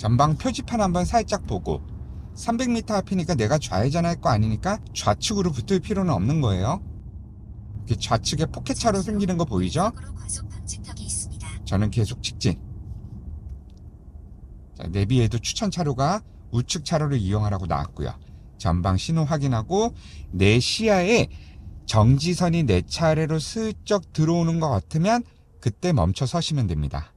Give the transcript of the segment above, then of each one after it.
전방 표지판 한번 살짝 보고 300m 앞이니까 내가 좌회전할 거 아니니까 좌측으로 붙을 필요는 없는 거예요. 좌측에 포켓차로 생기는 거 보이죠? 저는 계속 직진. 자, 내비에도 추천 차로가 우측 차로를 이용하라고 나왔고요. 전방 신호 확인하고 내 시야에 정지선이 내 차례로 슬쩍 들어오는 것 같으면 그때 멈춰 서시면 됩니다.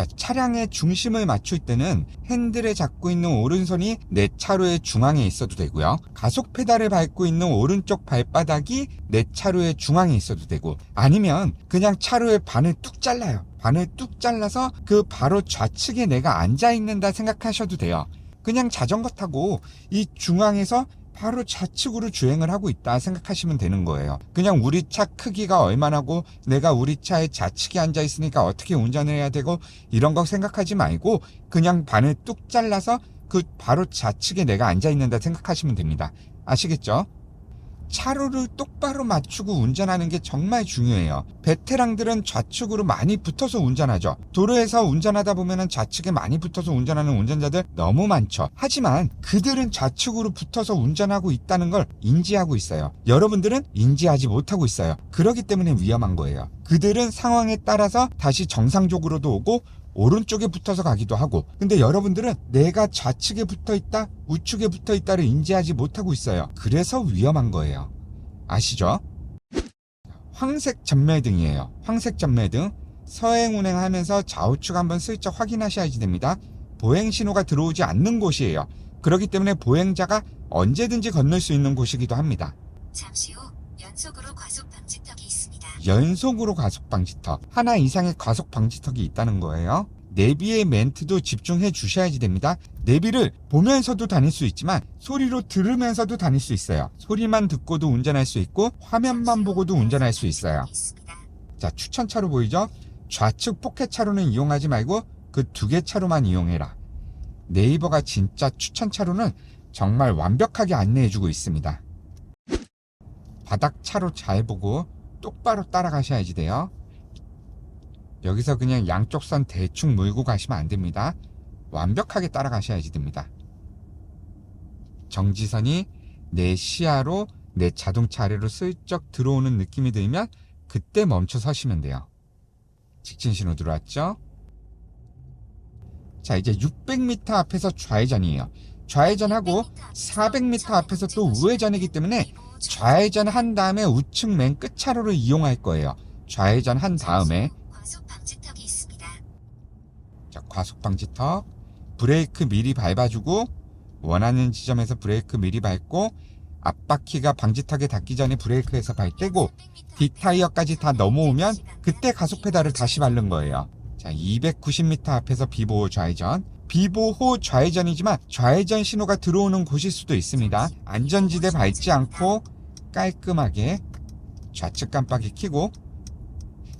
자, 차량의 중심을 맞출 때는 핸들에 잡고 있는 오른손이 내 차로의 중앙에 있어도 되고요. 가속 페달을 밟고 있는 오른쪽 발바닥이 내 차로의 중앙에 있어도 되고 아니면 그냥 차로의 반을 뚝 잘라요. 반을 뚝 잘라서 그 바로 좌측에 내가 앉아 있는다 생각하셔도 돼요. 그냥 자전거 타고 이 중앙에서 바로 좌측으로 주행을 하고 있다 생각하시면 되는 거예요. 그냥 우리 차 크기가 얼마나고 내가 우리 차에 좌측에 앉아 있으니까 어떻게 운전을 해야 되고 이런 거 생각하지 말고 그냥 반을 뚝 잘라서 그 바로 좌측에 내가 앉아 있는다 생각하시면 됩니다. 아시겠죠? 차로를 똑바로 맞추고 운전하는 게 정말 중요해요. 베테랑들은 좌측으로 많이 붙어서 운전하죠. 도로에서 운전하다 보면 좌측에 많이 붙어서 운전하는 운전자들 너무 많죠. 하지만 그들은 좌측으로 붙어서 운전하고 있다는 걸 인지하고 있어요. 여러분들은 인지하지 못하고 있어요. 그렇기 때문에 위험한 거예요. 그들은 상황에 따라서 다시 정상적으로도 오고 오른쪽에 붙어서 가기도 하고. 근데 여러분들은 내가 좌측에 붙어 있다 우측에 붙어 있다를 인지하지 못하고 있어요. 그래서 위험한 거예요. 아시죠? 황색 전매등이에요. 황색 전매등 서행 운행하면서 좌우측 한번 슬쩍 확인하셔야지 됩니다. 보행 신호가 들어오지 않는 곳이에요. 그렇기 때문에 보행자가 언제든지 건널 수 있는 곳이기도 합니다. 잠시 후 연속으로 과속. 연속으로 가속 방지턱 하나 이상의 가속 방지턱이 있다는 거예요. 내비의 멘트도 집중해 주셔야지 됩니다. 내비를 보면서도 다닐 수 있지만 소리로 들으면서도 다닐 수 있어요. 소리만 듣고도 운전할 수 있고 화면만 보고도 운전할 수 있어요. 자, 추천 차로 보이죠? 좌측 포켓 차로는 이용하지 말고 그 두 개 차로만 이용해라. 네이버가 진짜 추천 차로는 정말 완벽하게 안내해주고 있습니다. 바닥 차로 잘 보고 똑바로 따라가셔야지 돼요. 여기서 그냥 양쪽 선 대충 물고 가시면 안 됩니다. 완벽하게 따라가셔야지 됩니다. 정지선이 내 시야로 내 자동차 아래로 슬쩍 들어오는 느낌이 들면 그때 멈춰 서시면 돼요. 직진 신호 들어왔죠? 자, 이제 600m 앞에서 좌회전이에요. 좌회전하고 400m 앞에서 또 우회전이기 때문에 좌회전 한 다음에 우측 맨 끝차로를 이용할 거예요. 좌회전 한 다음에 과속 방지턱이 있습니다. 자, 과속 방지턱 브레이크 미리 밟아주고 원하는 지점에서 브레이크 미리 밟고 앞바퀴가 방지턱에 닿기 전에 브레이크에서 발 떼고 뒷타이어까지 다 넘어오면 그때 가속 페달을 다시 밟는 거예요. 자, 290m 앞에서 비보호 좌회전. 비보호 좌회전이지만 좌회전 신호가 들어오는 곳일 수도 있습니다. 안전지대 밟지 않고 깔끔하게 좌측 깜빡이 켜고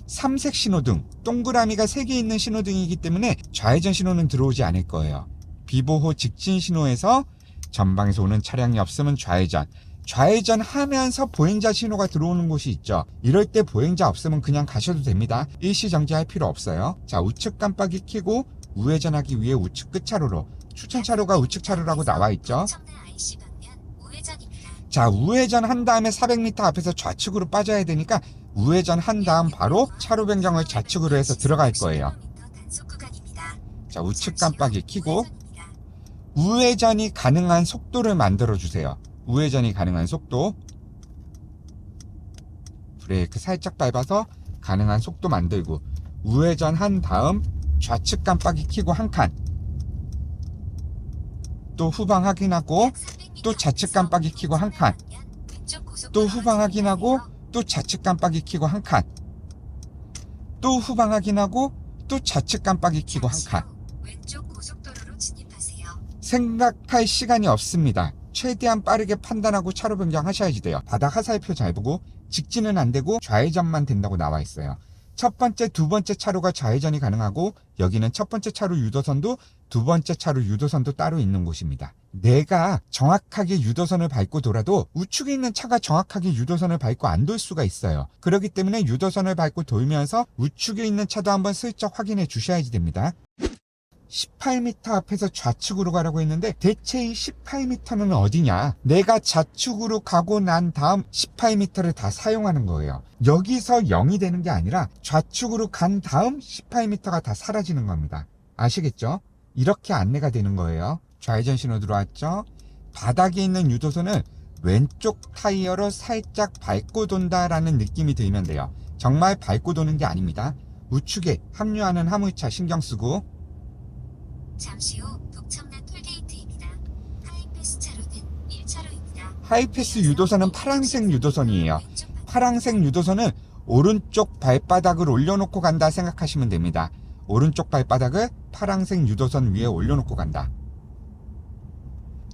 삼색 신호등, 동그라미가 3개 있는 신호등이기 때문에 좌회전 신호는 들어오지 않을 거예요. 비보호 직진 신호에서 전방에서 오는 차량이 없으면 좌회전. 좌회전 하면서 보행자 신호가 들어오는 곳이 있죠. 이럴 때 보행자 없으면 그냥 가셔도 됩니다. 일시 정지할 필요 없어요. 자, 우측 깜빡이 켜고 우회전하기 위해 우측 끝차로로 추천 차로가 우측 차로라고 나와 있죠. 자, 우회전 한 다음에 400m 앞에서 좌측으로 빠져야 되니까 우회전 한 다음 바로 차로 변경을 좌측으로 해서 들어갈 거예요. 자, 우측 깜빡이 우회전입니다. 우회전이 가능한 속도를 만들어 주세요. 우회전이 가능한 속도. 브레이크 살짝 밟아서 가능한 속도 만들고 우회전 한 다음 좌측 깜빡이 켜고 한 칸. 또 후방 확인하고 약 300m 또 좌측 깜빡이 켜고 한 칸. 또 후방 확인하고. 또 좌측 깜빡이 켜고 한 칸. 또 후방 확인하고 또 좌측 깜빡이 켜고 한 칸. 생각할 시간이 없습니다. 최대한 빠르게 판단하고 차로 변경하셔야지 돼요. 바닥 화살표 잘 보고 직진은 안 되고 좌회전만 된다고 나와 있어요. 첫 번째, 두 번째 차로가 좌회전이 가능하고 여기는 첫 번째 차로 유도선도 두 번째 차로 유도선도 따로 있는 곳입니다. 내가 정확하게 유도선을 밟고 돌아도 우측에 있는 차가 정확하게 유도선을 밟고 안 돌 수가 있어요. 그렇기 때문에 유도선을 밟고 돌면서 우측에 있는 차도 한번 슬쩍 확인해 주셔야지 됩니다. 18m 앞에서 좌측으로 가라고 했는데 대체 이 18m는 어디냐? 내가 좌측으로 가고 난 다음 18m를 다 사용하는 거예요. 여기서 0이 되는 게 아니라 좌측으로 간 다음 18m가 다 사라지는 겁니다. 아시겠죠? 이렇게 안내가 되는 거예요. 좌회전 신호 들어왔죠? 바닥에 있는 유도선을 왼쪽 타이어로 살짝 밟고 돈다라는 느낌이 들면 돼요. 정말 밟고 도는 게 아닙니다. 우측에 합류하는 화물차 신경 쓰고 잠시 후 북청라 톨게이트입니다. 하이패스 차로는 1차로입니다. 하이패스 유도선은 파란색 유도선이에요. 파란색 유도선은 오른쪽 발바닥을 올려놓고 간다 생각하시면 됩니다. 오른쪽 발바닥을 파란색 유도선 위에 올려놓고 간다.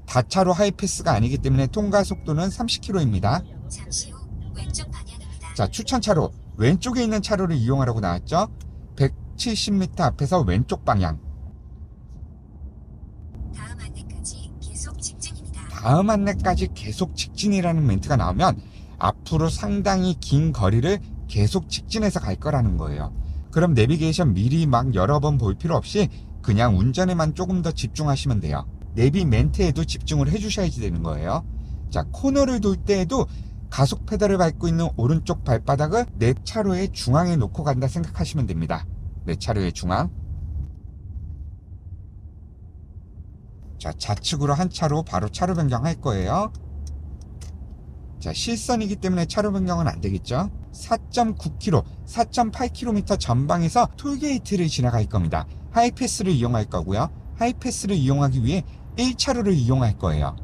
다차로 하이패스가 아니기 때문에 통과 속도는 30km입니다. 잠시 후 왼쪽 방향입니다. 자, 추천차로 왼쪽에 있는 차로를 이용하라고 나왔죠? 170m 앞에서 왼쪽 방향. 다음 안내까지 계속 직진입니 다. 다음 안내까지 계속 직진이라는 멘트가 나오면 앞으로 상당히 긴 거리를 계속 직진해서 갈 거라는 거예요. 그럼 내비게이션 미리 막 여러 번 볼 필요 없이 그냥 운전에만 조금 더 집중하시면 돼요. 내비 멘트에도 집중을 해주셔야지 되는 거예요. 자, 코너를 돌 때에도 가속 페달을 밟고 있는 오른쪽 발바닥을 내 차로의 중앙에 놓고 간다 생각하시면 됩니다. 내 차로의 중앙. 자, 좌측으로 한 차로 바로 차로 변경할 거예요. 자, 실선이기 때문에 차로 변경은 안 되겠죠? 4.9km, 4.8km 전방에서 톨게이트를 지나갈 겁니다. 하이패스를 이용할 거고요. 하이패스를 이용하기 위해 1차로를 이용할 거예요.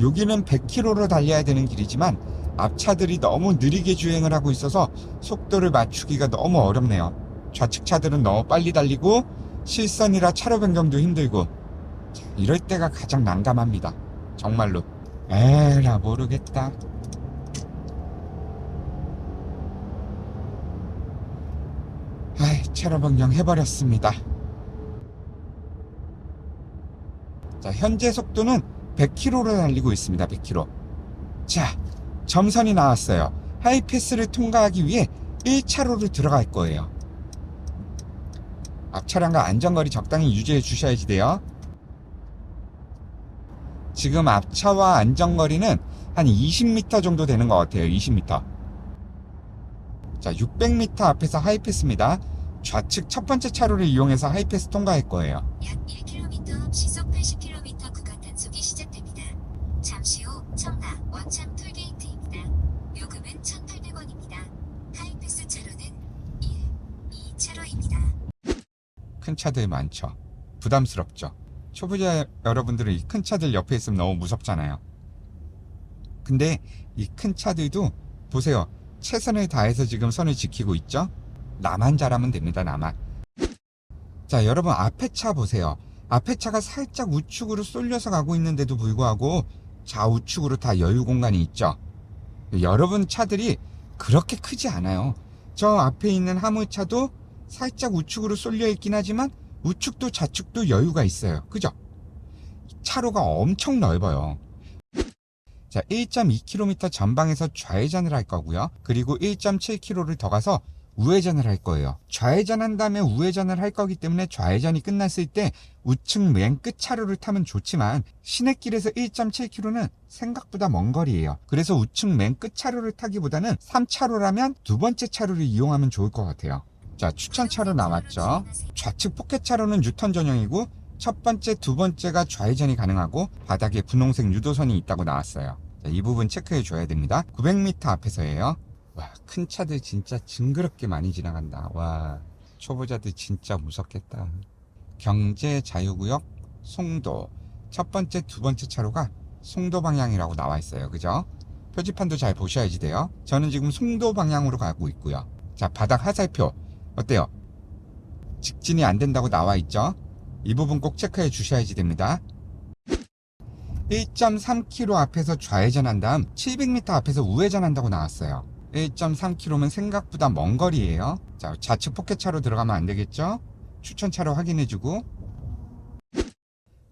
여기는 100km로 달려야 되는 길이지만 앞차들이 너무 느리게 주행을 하고 있어서 속도를 맞추기가 너무 어렵네요. 좌측 차들은 너무 빨리 달리고 실선이라 차로 변경도 힘들고 자, 이럴 때가 가장 난감합니다. 정말로. 에라 모르겠다. 아이, 차로 변경 해버렸습니다. 자, 현재 속도는 100km로 달리고 있습니다. 100km. 자, 점선이 나왔어요. 하이패스를 통과하기 위해 1차로로 들어갈 거예요. 앞 차량과 안전거리 적당히 유지해 주셔야지 돼요. 지금 앞차와 안전거리는 한 20m 정도 되는 것 같아요. 20m. 자, 600m 앞에서 하이패스입니다. 좌측 첫 번째 차로를 이용해서 하이패스 통과할 거예요. 약 1km 시속 80km 구간 단속이 시작됩니다. 잠시 후 청라 원창 톨게이트입니다. 요금은 1,800원입니다. 하이패스 차로는 1, 2차로입니다. 큰 차들 많죠. 부담스럽죠. 초보자 여러분들은 이 큰 차들 옆에 있으면 너무 무섭잖아요. 근데 이 큰 차들도 보세요. 최선을 다해서 지금 선을 지키고 있죠? 나만 잘하면 됩니다, 나만. 자, 여러분 앞에 차 보세요. 앞에 차가 살짝 우측으로 쏠려서 가고 있는데도 불구하고 좌우측으로 다 여유 공간이 있죠? 여러분 차들이 그렇게 크지 않아요. 저 앞에 있는 화물차도 살짝 우측으로 쏠려 있긴 하지만 우측도 좌측도 여유가 있어요. 그죠? 차로가 엄청 넓어요. 자, 1.2km 전방에서 좌회전을 할 거고요. 그리고 1.7km를 더 가서 우회전을 할 거예요. 좌회전한 다음에 우회전을 할 거기 때문에 좌회전이 끝났을 때 우측 맨 끝 차로를 타면 좋지만 시내길에서 1.7km는 생각보다 먼 거리예요. 그래서 우측 맨 끝 차로를 타기보다는 3차로라면 두 번째 차로를 이용하면 좋을 것 같아요. 자, 추천 차로 나왔죠. 좌측 포켓 차로는 유턴 전용이고 첫 번째, 두 번째가 좌회전이 가능하고 바닥에 분홍색 유도선이 있다고 나왔어요. 자, 이 부분 체크해 줘야 됩니다. 900m 앞에서예요. 와, 큰 차들 진짜 징그럽게 많이 지나간다. 와, 초보자들 진짜 무섭겠다. 경제 자유구역 송도. 첫 번째, 두 번째 차로가 송도 방향이라고 나와 있어요. 그죠? 표지판도 잘 보셔야지 돼요. 저는 지금 송도 방향으로 가고 있고요. 자, 바닥 하살표. 어때요? 직진이 안 된다고 나와 있죠? 이 부분 꼭 체크해 주셔야지 됩니다. 1.3km 앞에서 좌회전한 다음 700m 앞에서 우회전한다고 나왔어요. 1.3km면 생각보다 먼 거리예요. 자, 좌측 포켓차로 들어가면 안 되겠죠? 추천차로 확인해주고.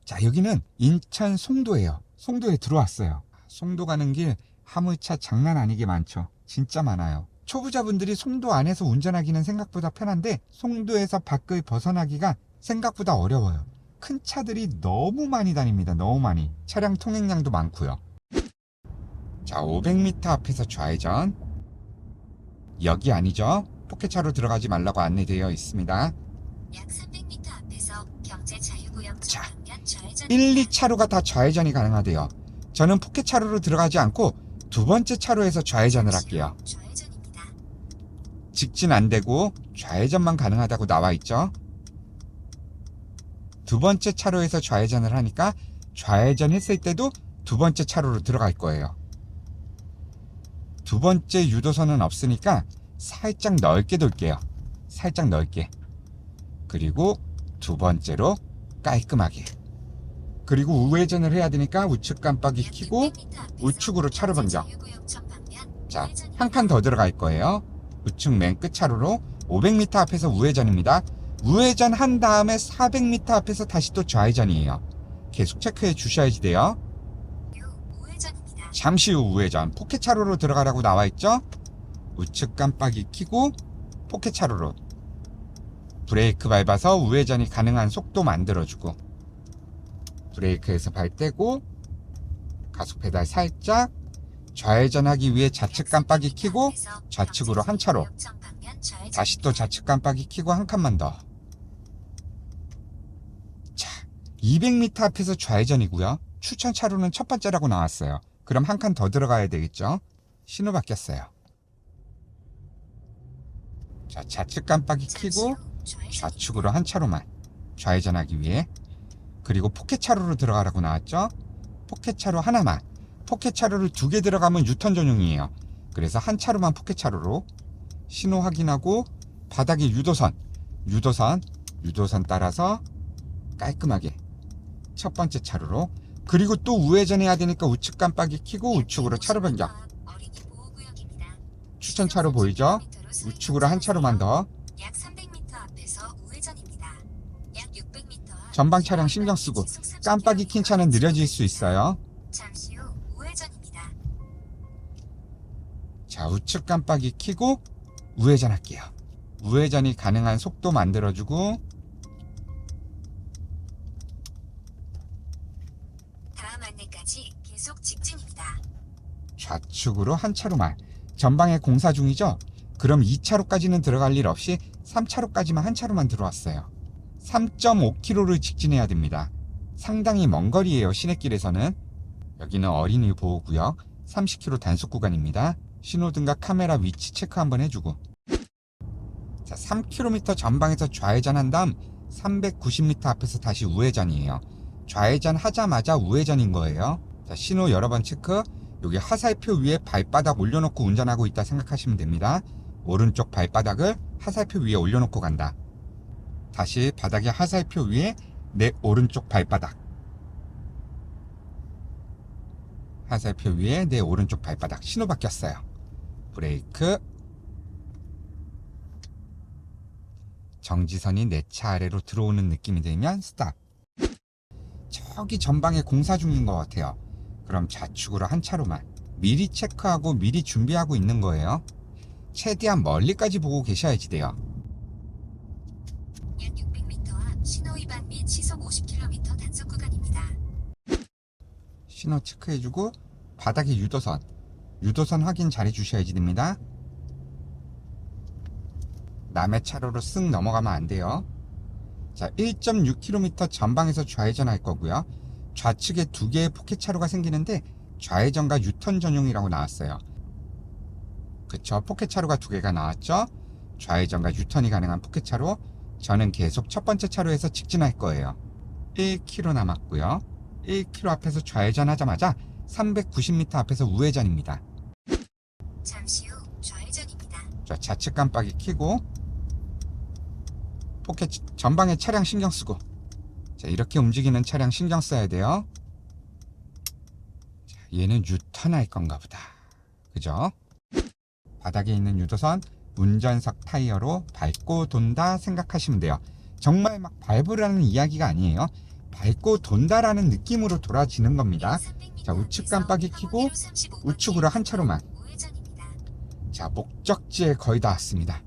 자, 여기는 인천 송도예요. 송도에 들어왔어요. 송도 가는 길 화물차 장난 아니게 많죠. 진짜 많아요. 초보자분들이 송도 안에서 운전하기는 생각보다 편한데 송도에서 밖을 벗어나기가 생각보다 어려워요. 큰 차들이 너무 많이 다닙니다. 너무 많이. 차량 통행량도 많고요. 자, 500m 앞에서 좌회전. 여기 아니죠? 포켓차로 들어가지 말라고 안내되어 있습니다. 약 300m 앞에서 경제 자유구역 자, 정방면 좌회전 1, 2차로가 다 좌회전이 가능하대요. 저는 포켓차로로 들어가지 않고 두 번째 차로에서 좌회전을 할게요. 좌회전입니다. 직진 안 되고 좌회전만 가능하다고 나와 있죠. 두 번째 차로에서 좌회전을 하니까 좌회전 했을 때도 두 번째 차로로 들어갈 거예요. 두 번째 유도선은 없으니까 살짝 넓게 돌게요. 살짝 넓게. 그리고 두 번째로 깔끔하게. 그리고 우회전을 해야 되니까 우측 깜빡이 약 켜고 600m 앞에서 우측으로 차로 변경. 자. 한 칸 더 들어갈 거예요. 우측 맨 끝 차로로 500m 앞에서 우회전입니다. 우회전 한 다음에 400m 앞에서 다시 또 좌회전이에요. 계속 체크해 주셔야지 돼요. 잠시 후 우회전 포켓 차로로 들어가라고 나와 있죠? 우측 깜빡이 켜고 포켓 차로로 브레이크 밟아서 우회전이 가능한 속도 만들어주고 브레이크에서 발 떼고 가속 페달 살짝 좌회전하기 위해 좌측 깜빡이 켜고 좌측으로 한 차로. 다시 또 좌측 깜빡이 켜고 한 칸만 더. 자, 200m 앞에서 좌회전이고요. 추천 차로는 첫 번째라고 나왔어요. 그럼 한 칸 더 들어가야 되겠죠? 신호 바뀌었어요. 자, 좌측 깜빡이 켜고 좌측으로 한 차로만 좌회전하기 위해 그리고 포켓 차로로 들어가라고 나왔죠? 포켓 차로 하나만 포켓 차로를 두 개 들어가면 유턴 전용이에요. 그래서 한 차로만 포켓 차로로 신호 확인하고 바닥에 유도선 유도선 유도선 따라서 깔끔하게 첫 번째 차로로 그리고 또 우회전해야 되니까 우측 깜빡이 켜고 우측으로 차로 변경 추천 차로 보이죠? 우측으로 한 차로만 더약 300m 앞에서 우회전입니다. 약 600m 앞 전방 차량 신경 쓰고 깜빡이 킨 차는 느려질 수 있어요. 우측 깜빡이 켜고 우회전 할게요. 우회전이 가능한 속도 만들어주고 다음 안내까지 계속 직진입니다. 좌측으로 한 차로만. 전방에 공사 중이죠? 그럼 2차로까지는 들어갈 일 없이 3차로까지만 한 차로만 들어왔어요. 3.5km를 직진해야 됩니다. 상당히 먼 거리예요, 시내길에서는. 여기는 어린이 보호구역 30km 단속 구간입니다. 신호등과 카메라 위치 체크 한번 해주고. 자, 3km 전방에서 좌회전한 다음 390m 앞에서 다시 우회전이에요. 좌회전 하자마자 우회전인 거예요. 자, 신호 여러 번 체크. 여기 화살표 위에 발바닥 올려놓고 운전하고 있다 생각하시면 됩니다. 오른쪽 발바닥을 화살표 위에 올려놓고 간다. 다시 바닥에 화살표 위에 내 오른쪽 발바닥. 화살표 위에 내 오른쪽 발바닥. 신호 바뀌었어요. 브레이크. 정지선이 내 차 아래로 들어오는 느낌이 들면 스탑. 저기 전방에 공사 중인 것 같아요. 그럼 좌측으로 한 차로만 미리 체크하고 미리 준비하고 있는 거예요. 최대한 멀리까지 보고 계셔야지 돼요. 약 600m 앞 신호 위반 및 시속 50km 단속 구간입니다. 신호 체크해주고 바닥에 유도선 유도선 확인 잘 해 주셔야지 됩니다. 남의 차로로 쓱 넘어가면 안 돼요. 자, 1.6km 전방에서 좌회전할 거고요. 좌측에 두 개의 포켓 차로가 생기는데 좌회전과 유턴 전용이라고 나왔어요. 그쵸? 포켓 차로가 두 개가 나왔죠? 좌회전과 유턴이 가능한 포켓 차로. 저는 계속 첫 번째 차로에서 직진할 거예요. 1km 남았고요. 1km 앞에서 좌회전하자마자 390m 앞에서 우회전입니다. 자, 좌측 깜빡이 켜고 포켓 전방에 차량 신경 쓰고 자, 이렇게 움직이는 차량 신경 써야 돼요. 자, 얘는 유턴할 건가 보다. 그죠? 바닥에 있는 유도선 운전석 타이어로 밟고 돈다 생각하시면 돼요. 정말 막 밟으라는 이야기가 아니에요. 밟고 돈다라는 느낌으로 돌아지는 겁니다. 자, 우측 깜빡이 켜고 우측으로 한 차로만. 자, 목적지에 거의 다 왔습니다.